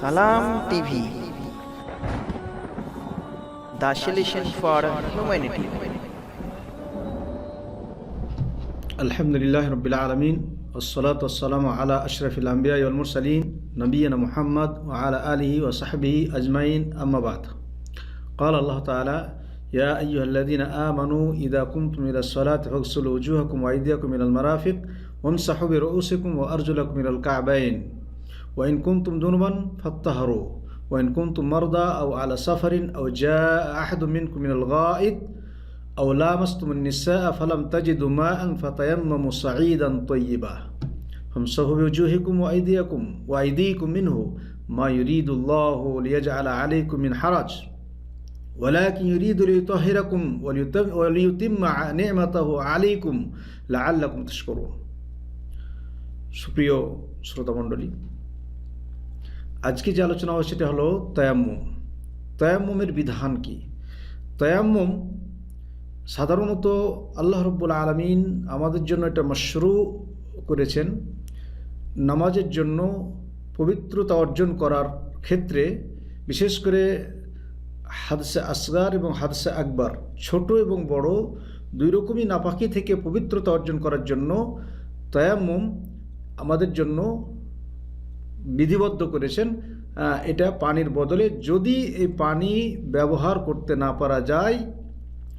Salam TV the solution for humanity الحمد لله رب العالمين والصلاة والسلام على أشرف الأنبياء والمرسلين نبينا محمد وعلى آله وصحبه أجمعين أما بعد قال الله تعالى يا أيها الذين آمنوا إذا قمتم إلى الصلاة فاغسلوا وجوهكم وأيديكم إلى المرافق وامسحوا برؤوسكم وأرجلكم إلى الكعبين وإن كنتم جنبا فاطهروا وإن كنتم مرضى أو على سفر أو جاء أحد منكم من الغائط أو لامستم النساء فلم تجدوا ماء فتيمموا صعيدا طيبا فامسحوا بوجوهكم وأيديكم وأيديكم منه ما يريد الله ليجعل عليكم من حرج ولكن يريد ليطهركم وليتم- وليتم نعمته عليكم لعلكم تشكرون সুপ্রিয় শ্রোতামণ্ডলী আজকে যে আলোচনা হবে সেটা হলো তয়াম্মুম। তয়াম্মুমের বিধান কি? তয়াম্মুম সাধারণত আল্লাহ রব্বুল আলমিন আমাদের জন্য এটা মশরু করেছেন। নামাজের জন্য পবিত্রতা অর্জন করার ক্ষেত্রে বিশেষ করে হাদসে আসগার এবং হাদসে আকবর, ছোট এবং বড়, দুই রকমই নাপাকি থেকে পবিত্রতা অর্জন করার জন্য তয়াম্মুম আমাদের জন্য বিধিবদ্ধ করেছেন এটা পানির বদলে যদি এই পানি ব্যবহার করতে না পারা যায়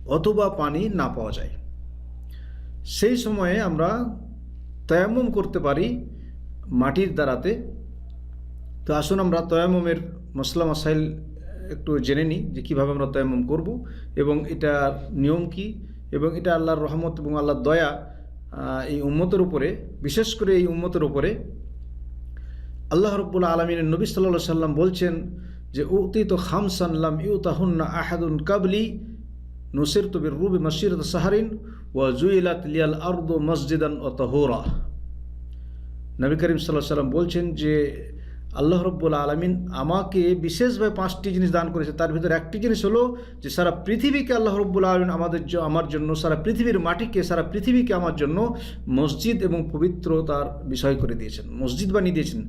অথবা পানি না পাওয়া যায়। সেই সময়ে আমরা তয়ামম করতে পারি মাটির দ্বারাতে। তো আসুন আমরা তয়ামমের মশলা মশাইল একটু জেনে নিই যে কীভাবে আমরা তয়ামম করব এবং এটার নিয়ম কি এবং এটা আল্লাহর রহমত এবং আল্লাহর দয়া এই উম্মতের উপরে, বিশেষ করে এই উম্মতের উপরে আল্লাহ রব্বুল আলমিনের নবী সাল্লাহ সাল্লাম বলছেন যে উতি তো খামসানলাম ইউ তাহুন্না আহাদুন কাবলি নুসির তবির রুবি মসির সাহারিন ও জুইলাত লিয়াল আর্দ মসজিদান ও তহোরা। নবী করিম সাল্লাহ সাল্লাম বলছেন যে, আল্লাহ রব্বুল আলমিন আমাকে বিশেষভাবে পাঁচটি জিনিস দান করেছে। তার ভিতরে একটি জিনিস হলো যে, সারা পৃথিবীকে আল্লাহ রব্বুল আলমিন আমাদের আমার জন্য, সারা পৃথিবীর মাটিকে, সারা পৃথিবীকে আমার জন্য মসজিদ এবং পবিত্রতার বিষয় করে দিয়েছেন, মসজিদ বানিয়ে দিয়েছেন।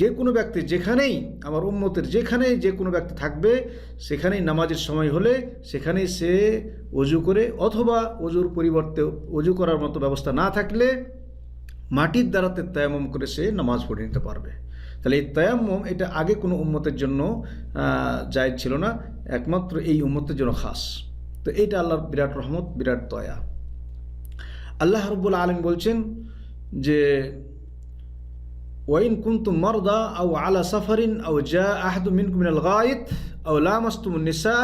যে কোনো ব্যক্তি যেখানেই, আমার উম্মতের যেখানেই যে কোনো ব্যক্তি থাকবে, সেখানেই নামাজের সময় হলে সেখানেই সে অজু করে অথবা অজুর পরিবর্তে অজু করার মতো ব্যবস্থা না থাকলে মাটির দ্বারাতে তয়ামম করে সে নামাজ পড়ে নিতে পারবে। তাহলে এই তয়াম্মম এটা আগে কোনো উম্মতের জন্য জায়জ ছিল না, একমাত্র এই উম্মতের জন্য খাস। তো এইটা আল্লাহর বিরাট রহমত, বিরাট দয়া। আল্লাহ রব্বুল আলম বলছেন যে ওয়াইন কুনতুম মারদা আও আলা সাফারিন আও জা মিনকুম মিনাল গায়িত লামাস্তুমুন নিসা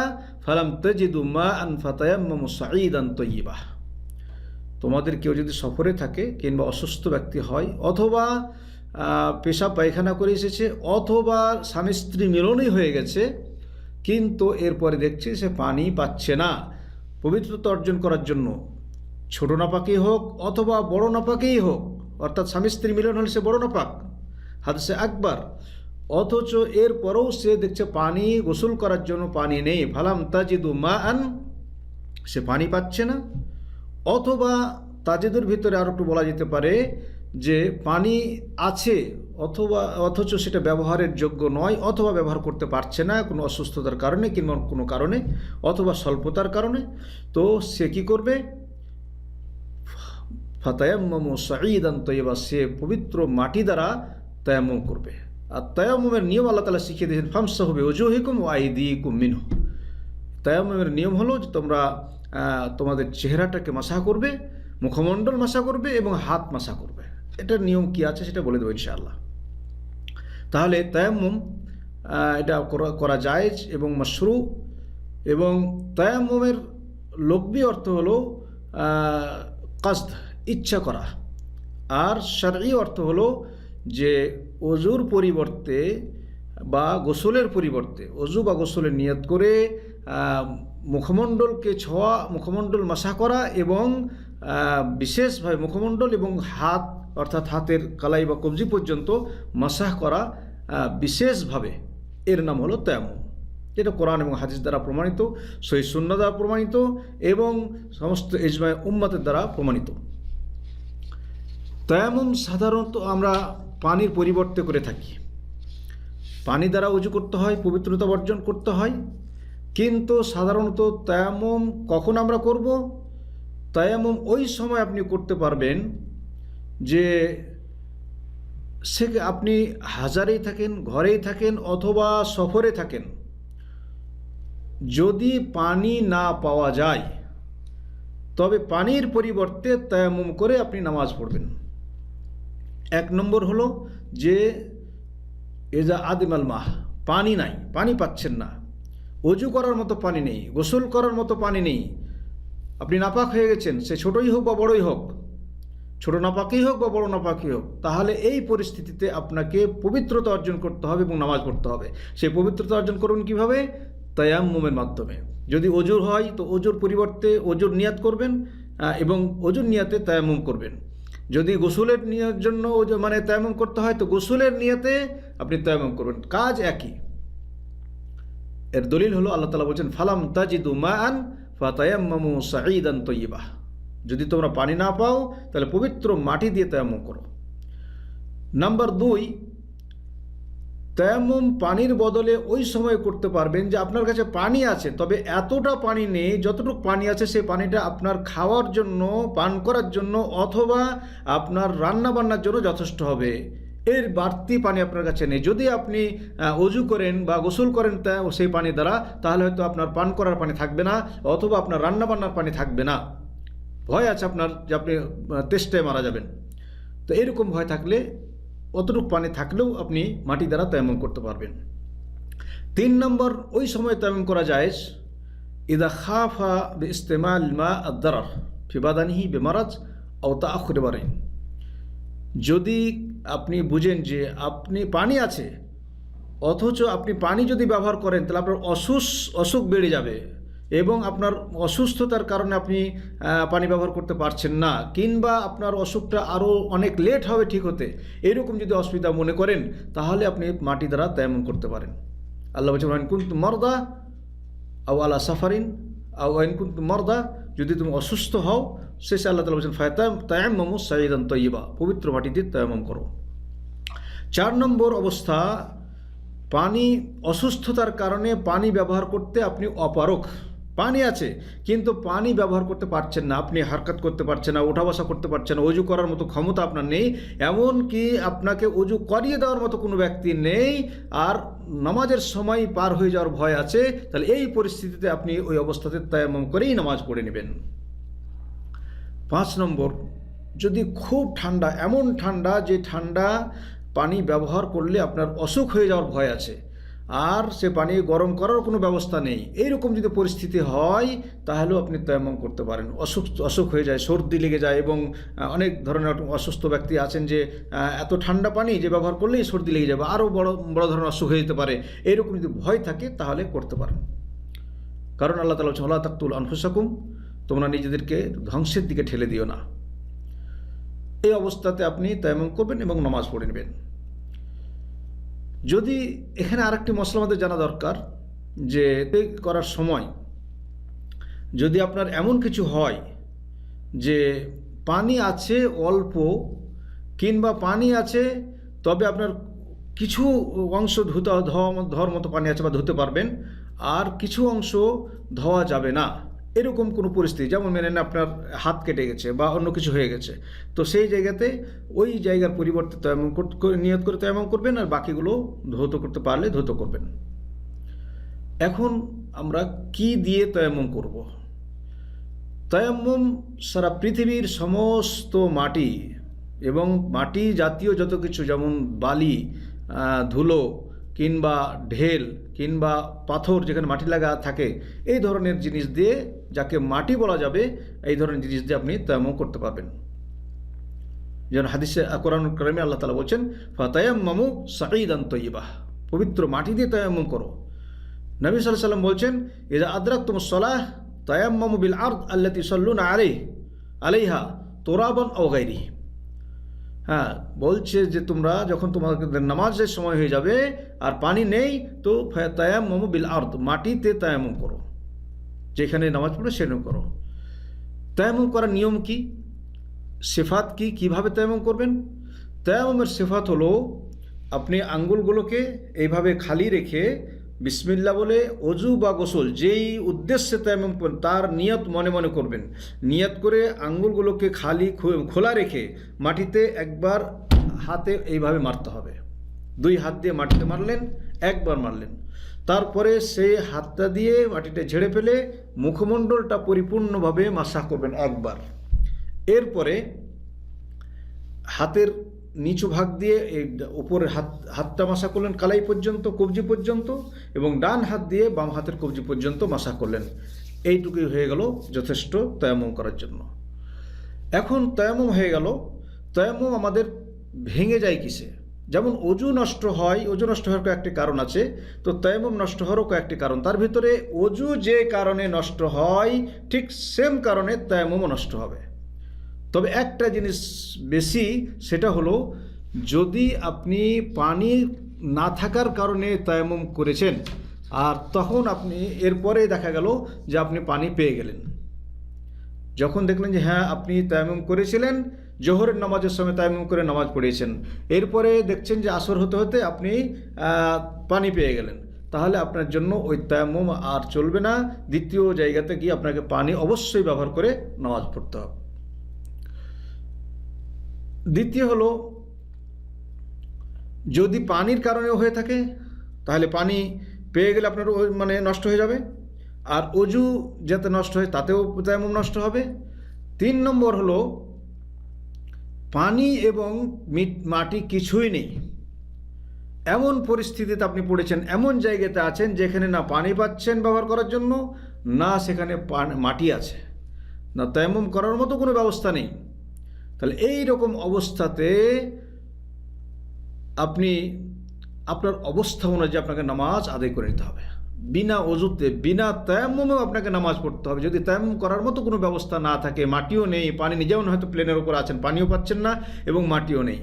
ফালাম তাজিদু মাআন ফাতায়াম্মামু সাঈদান তাইয়্যিবাহ তোমাদের কেউ যদি সফরে থাকে কিংবা অসুস্থ ব্যক্তি হয় অথবা পেশাব পায়খানা করে এসেছে অথবা স্বামী স্ত্রী মিলনই হয়ে গেছে, কিন্তু এরপরে দেখছে সে পানি পাচ্ছে না। পবিত্রতা অর্জন করার জন্য ছোট নাপাকেই হোক অথবা বড় নাপাকেই হোক, অর্থাৎ স্বামী স্ত্রী মিলন হলে সে বড় নাপাক। হাদসে আকবার। অথচ এরপরেও সে দেখছে পানি গোসল করার জন্য পানি নেই। ফালাম তাজিদু মা আন সে পানি পাচ্ছে না। অথবা তাজেদের ভিতরে আরও একটু বলা যেতে পারে যে পানি আছে, অথবা, অথচ সেটা ব্যবহারের যোগ্য নয়, অথবা ব্যবহার করতে পারছে না কোনো অসুস্থতার কারণে কিংবা কোনো কারণে, অথবা স্বল্পতার কারণে। তো সে কী করবে? ফাতায়াম্মু সাঈদান তৈবা, সে পবিত্র মাটি দ্বারা তায়াম্মুম করবে। আর তায়াম্মুমের নিয়ম আল্লাহ তালা শিখিয়ে দিয়েছেন ফামসা হবে ওজুহিকুম ও আইদিকুম মিনহু। তায়াম্মুমের নিয়ম হলো যে তোমরা তোমাদের চেহারাটাকে মাসা করবে মুখমণ্ডল মাসা করবে এবং হাত মাসা করবে। এটার নিয়ম কি আছে সেটা বলে দেবো ইনশাআল্লাহ। তাহলে তায়াম্মুম আহ, এটা করা- জায়েজ এবং মশরু। এবং তায়াম্মুমের লব্বি অর্থ হলো কাস্দ ইচ্ছা করা। আর সারি অর্থ হলো যে অজুর পরিবর্তে বা গোসলের পরিবর্তে, অজু বা গোসলের নিয়ত করে মুখমণ্ডলকে ছোঁয়া, মুখমণ্ডল মাসা করা এবং বিশেষভাবে মুখমণ্ডল এবং হাত, অর্থাৎ হাতের কালাই বা কবজি পর্যন্ত মাসাহ করা বিশেষভাবে এর নাম হলো তয়াম্মুম। যেটা কোরআন এবং হাদিস দ্বারা প্রমাণিত সই শূন্য দ্বারা প্রমাণিত এবং সমস্ত ইজমায় উম্মাতের দ্বারা প্রমাণিত। তয়ামুম সাধারণত আমরা পানির পরিবর্তে করে থাকি। পানি দ্বারা উজু করতে হয়, পবিত্রতা বর্জন করতে হয়। কিন্তু সাধারণত তায়াম্মম কখন আমরা করব? তায়াম্মম ওই সময় আপনি করতে পারবেন যে সে আপনি হাজারেই থাকেন, ঘরেই থাকেন অথবা সফরে থাকেন। যদি পানি না পাওয়া যায়, তবে পানির পরিবর্তে তায়াম্মুম করে আপনি নামাজ পড়বেন। এক নম্বর হলো যে এজা আদিমাল মাহ, পানি নাই, পানি পাচ্ছেন না। অজু করার মতো পানি নেই, গোসল করার মতো পানি নেই। আপনি নাপাক হয়ে গেছেন, সে ছোটই হোক বা বড়ই হোক, ছোট নাপাকই হোক বা বড় নাপাকই হোক, তাহলে এই পরিস্থিতিতে আপনাকে পবিত্রতা অর্জন করতে হবে এবং নামাজ পড়তে হবে। সেই পবিত্রতা অর্জন করুন কীভাবে? তায়াম্মুমের মাধ্যমে। যদি অজুর হয়, তো অজুর পরিবর্তে অজুর নিয়াত করবেন এবং অজুর নিয়াতে তায়াম্মুম করবেন। যদি গোসুলের নিয়ার জন্য মানে তয়মম করতে হয়, তো গোসুলের নিয়েতে আপনি তয়মম করবেন। কাজ একই। এর দলিল হলো, আল্লাহ তালা বলছেন, ফালাম তাজিদু মান ফাতায়াম্মামু সাঈদান তৈবাহ যদি তোমরা পানি না পাও, তাহলে পবিত্র মাটি দিয়ে তায়াম্মুম করো। নাম্বার দুই তায়াম্মুম পানির বদলে ওই সময় করতে পারবেন যে আপনার কাছে পানি আছে, তবে এতটা পানি নেই, যতটুকু পানি আছে সেই পানিটা আপনার খাওয়ার জন্য, পান করার জন্য অথবা আপনার রান্না বান্নার জন্য যথেষ্ট হবে। এর বাড়তি পানি আপনার কাছে নেই। যদি আপনি অজু করেন বা গোসল করেন তা, সেই পানি দ্বারা, তাহলে হয়তো আপনার পান করার পানি থাকবে না, অথবা আপনার রান্না বান্নার পানি থাকবে না। ভয় আছে আপনার যে আপনি তেষ্টায় মারা যাবেন। তো এরকম ভয় থাকলে অতটুকু পানি থাকলেও আপনি মাটি দ্বারা তায়াম্মম করতে পারবেন। তিন নম্বর, ওই সময় তায়াম্মম করা যায় ইদা খাফা বে ইস্তেমাল মা আদারার ফিবাদানিহি বেমারাজ ও তা আখরে বারেন। যদি আপনি বুঝেন যে আপনি পানি আছে, অথচ আপনি পানি যদি ব্যবহার করেন, তাহলে আপনার অসুস, অসুখ বেড়ে যাবে। এবং আপনার অসুস্থতার কারণে আপনি পানি ব্যবহার করতে পারছেন না, কিংবা আপনার অসুখটা আরও অনেক লেট হবে ঠিক হতে, এরকম যদি অসুবিধা মনে করেন, তাহলে আপনি মাটি দ্বারা তেমন করতে পারেন। আল্লাহ বলছেন কুন্তু মর্দা আও আলা সাফারিন ওয়াইন কুন্তু মর্দা, যদি তুমি অসুস্থ হও, শেষে আল্লাহ তালা বলছেন ফায়তাম তায়াম্মামু সাইদান তৈবা পবিত্র মাটি দিয়ে তায়াম্মাম করো। চার নম্বর অবস্থা, পানি অসুস্থতার কারণে পানি ব্যবহার করতে আপনি অপারক পানি আছে, কিন্তু পানি ব্যবহার করতে পারছেন না। আপনি হারকাত করতে পারছেন না ওঠা বসা করতে পারছেন না, অজু করার মতো ক্ষমতা আপনার নেই এমন কি আপনাকে অজু করিয়ে দেওয়ার মতো কোনো ব্যক্তি নেই, আর নামাজের সময় পার হয়ে যাওয়ার ভয় আছে, তাহলে এই পরিস্থিতিতে আপনি ওই অবস্থাতে তায়াম্মম করেই নামাজ পড়ে নেবেন। পাঁচ নম্বর, যদি খুব ঠান্ডা, এমন ঠান্ডা যে ঠান্ডা পানি ব্যবহার করলে আপনার অসুখ হয়ে যাওয়ার ভয় আছে আর সে পানি গরম করার কোনো ব্যবস্থা নেই। এইরকম যদি পরিস্থিতি হয়, তাহলেও আপনি তেমন করতে পারেন। অসুখ অসুখ হয়ে যায়, সর্দি লেগে যায় এবং অনেক ধরনের অসুস্থ ব্যক্তি আছেন যে এত ঠান্ডা পানি যে ব্যবহার করলেই সর্দি লেগে যাবে, আরও বড় বড় ধরনের অসুখ হয়ে যেতে পারে। এইরকম যদি ভয় থাকে, তাহলে করতে পারেন। কারণ আল্লাহ তালা বলছেন আল্লাহ তাকতুল আনফুসাকুম তোমরা নিজেদেরকে ধ্বংসের দিকে ঠেলে দিও না। এই অবস্থাতে আপনি তায়াম্মুম করবেন এবং নামাজ পড়ে নেবেন। যদি এখানে আরেকটি মশলা আমাদের জানা দরকার, যে করার সময় যদি আপনার এমন কিছু হয় যে পানি আছে অল্প কিংবা পানি আছে, তবে আপনার কিছু অংশ ধুতে, ধোয়া, ধোয়ার মতো পানি আছে বা ধুতে পারবেন, আর কিছু অংশ ধোয়া যাবে না। এরকম কোনো পরিস্থিতি, যেমন মেনে নেন আপনার হাত কেটে গেছে বা অন্য কিছু হয়ে গেছে, তো সেই জায়গাতে ওই জায়গার পরিবর্তে তেমন নিয়ত করে তেমন করবেন আর বাকিগুলো ধৌত করতে পারলে ধৌত করবেন। এখন আমরা কি দিয়ে তয়াম্মম করব? তয়াম্মম সারা পৃথিবীর সমস্ত মাটি এবং মাটি জাতীয় যত কিছু, যেমন বালি ধুলো কিংবা ঢেল কিংবা পাথর যেখানে মাটি লাগা থাকে, এই ধরনের জিনিস দিয়ে যাকে মাটি বলা যাবে, এই ধরনের জিনিস দিয়ে আপনি তয়াম্মম করতে পারবেন। যেমন হাদিসে কোরআন কালামে আল্লাহ তালা বলছেন ফাতায়াম মামু সাঈদান তৈবাহ পবিত্র মাটি দিয়ে তয়াম্মম করো। নবী সাল্লাহ সাল্লাম বলছেন এজা আদরাক তুম সলাহ, তায়াম্মামু বিল আর্দ আল্লাতি সল্লুন আলাই আলাইহা তোরাবন অগাইরি হ্যাঁ বলছে যে তোমরা যখন তোমাদের নামাজের সময় হয়ে যাবে আর পানি নেই, তো তায়াম্মামু বিল আর্দ, মাটিতে তায়াম্মম করো। যেখানে নামাজ পড়বে সেখানে করো। তায়াম্মম করার নিয়ম কি? সেফাত কি? কীভাবে তায়াম্মম করবেন? তায়াম্মমের সেফাত হলো, আপনি আঙ্গুলগুলোকে এইভাবে খালি রেখে বিসমিল্লা বলে অজু বা গোসল, যেই উদ্দেশ্যে তেমন তার নিয়ত মনে মনে করবেন। নিয়ত করে আঙ্গুলগুলোকে খালি খোলা রেখে মাটিতে একবার হাতে এইভাবে মারতে হবে। দুই হাত দিয়ে মাটিতে মারলেন, একবার মারলেন। তারপরে সেই হাতটা দিয়ে মাটিটা ঝেড়ে ফেলে মুখমণ্ডলটা পরিপূর্ণভাবে মাসা করবেন একবার। এরপরে হাতের নিচু ভাগ দিয়ে এই উপরের হাত, হাতটা মাসা করলেন, কালাই পর্যন্ত, কবজি পর্যন্ত, এবং ডান হাত দিয়ে বাম হাতের কবজি পর্যন্ত মাসা করলেন। এইটুকুই হয়ে গেল যথেষ্ট তয়ামম করার জন্য। এখন তয়ামম হয়ে গেল তয়ামম আমাদের ভেঙে যায় কিসে? যেমন অজু নষ্ট হয়, অজু নষ্ট হওয়ার কয়েকটি কারণ আছে, তো তয়ামম নষ্ট হওয়ারও কয়েকটি কারণ। তার ভিতরে অজু যে কারণে নষ্ট হয়, ঠিক সেম কারণে তয়ামমও নষ্ট হবে। তবে একটা জিনিস বেশি, সেটা হলো যদি আপনি পানি না থাকার কারণে তায়াম্মুম করেছেন, আর তখন আপনি, এরপরে দেখা গেল যে আপনি পানি পেয়ে গেলেন। যখন দেখলেন যে হ্যাঁ আপনি তায়াম্মুম করেছিলেন, জোহরের নামাজের সময় তায়াম্মুম করে নামাজ পড়িয়েছেন, এরপরে দেখছেন যে আসর হতে হতে আপনি পানি পেয়ে গেলেন, তাহলে আপনার জন্য ওই তায়াম্মুম আর চলবে না। দ্বিতীয় জায়গাতে গিয়ে আপনাকে পানি অবশ্যই ব্যবহার করে নামাজ পড়তে হবে। দ্বিতীয় হলো, যদি পানির কারণেও হয়ে থাকে, তাহলে পানি পেয়ে গেলে আপনার মানে নষ্ট হয়ে যাবে। আর অজু যাতে নষ্ট হয়, তাতেও তেমন নষ্ট হবে। তিন নম্বর হলো, পানি এবং মিট- কিছুই নেই। এমন পরিস্থিতিতে আপনি পড়েছেন, এমন জায়গাতে আছেন যেখানে না পানি পাচ্ছেন ব্যবহার করার জন্য, না সেখানে মাটি আছে। না তেমন করার মতো কোনো ব্যবস্থা নেই। তাহলে এই রকম অবস্থাতে আপনি আপনার অবস্থা অনুযায়ী আপনাকে নামাজ আদায় করে নিতে হবে। বিনা অজুতে বিনা তায়াম্মুমেও আপনাকে নামাজ পড়তে হবে। যদি তায়াম্মুম করার মতো কোনো ব্যবস্থা না থাকে, মাটিও নেই, পানি নিজেও হয়তো প্লেনের উপর আছেন, পানিও পাচ্ছেন না এবং মাটিও নেই।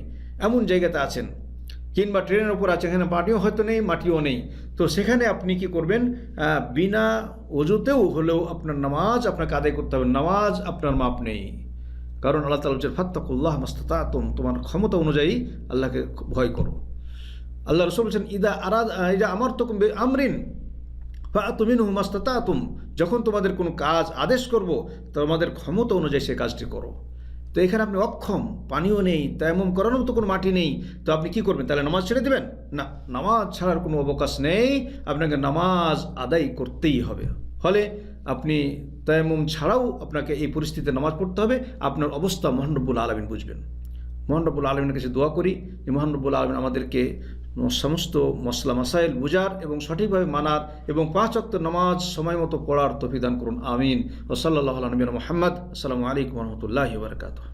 এমন জায়গাতে আছেন, কিংবা ট্রেনের উপর আছেন, এখানে মাটিও হয়তো নেই, মাটিও নেই। তো সেখানে আপনি কি করবেন? বিনা অজুতেও হলেও আপনার নামাজ আপনাকে আদায় করতে হবে। নামাজ আপনার মাপ নেই। কারণ আল্লাহ তালা বলছেন, ফাত্তাকুল্লাহ মাস্তাতা তোমার ক্ষমতা অনুযায়ী আল্লাহকে ভয় করো। আল্লাহ রসুল বলছেন, ইদা আরাদ, ইদা আমার তো আমরিন তুমিন হুমাস্তাতা তুম যখন তোমাদের কোনো কাজ আদেশ করব, তোমাদের ক্ষমতা অনুযায়ী সে কাজটি করো। তো এখানে আপনি অক্ষম, পানিও নেই তেমন করানোর তো কোনো মাটি নেই। তো আপনি কি করবেন? তাহলে নামাজ ছেড়ে দেবেন? না, নামাজ ছাড়ার কোনো অবকাশ নেই। আপনাকে নামাজ আদায় করতেই হবে। ফলে আপনি তায়ামুম ছাড়াও আপনাকে এই পরিস্থিতিতে নামাজ পড়তে হবে। আপনার অবস্থা মহানরবুল আলমিন বুঝবেন। মহানরবুল আলমিনের কাছে দোয়া করি যে মহানরবুল আলমিন আমাদেরকে সমস্ত মশলা মাসাইল বুঝার এবং সঠিকভাবে মানার এবং পাঁচ অক্ত নামাজ সময় মতো পড়ার তফিদান করুন। আমিন। ও সাল্লাহ নবীন মোহাম্মদ। আসসালামু আলাইকুম রহমতুল্লাহি বারকাতুহ।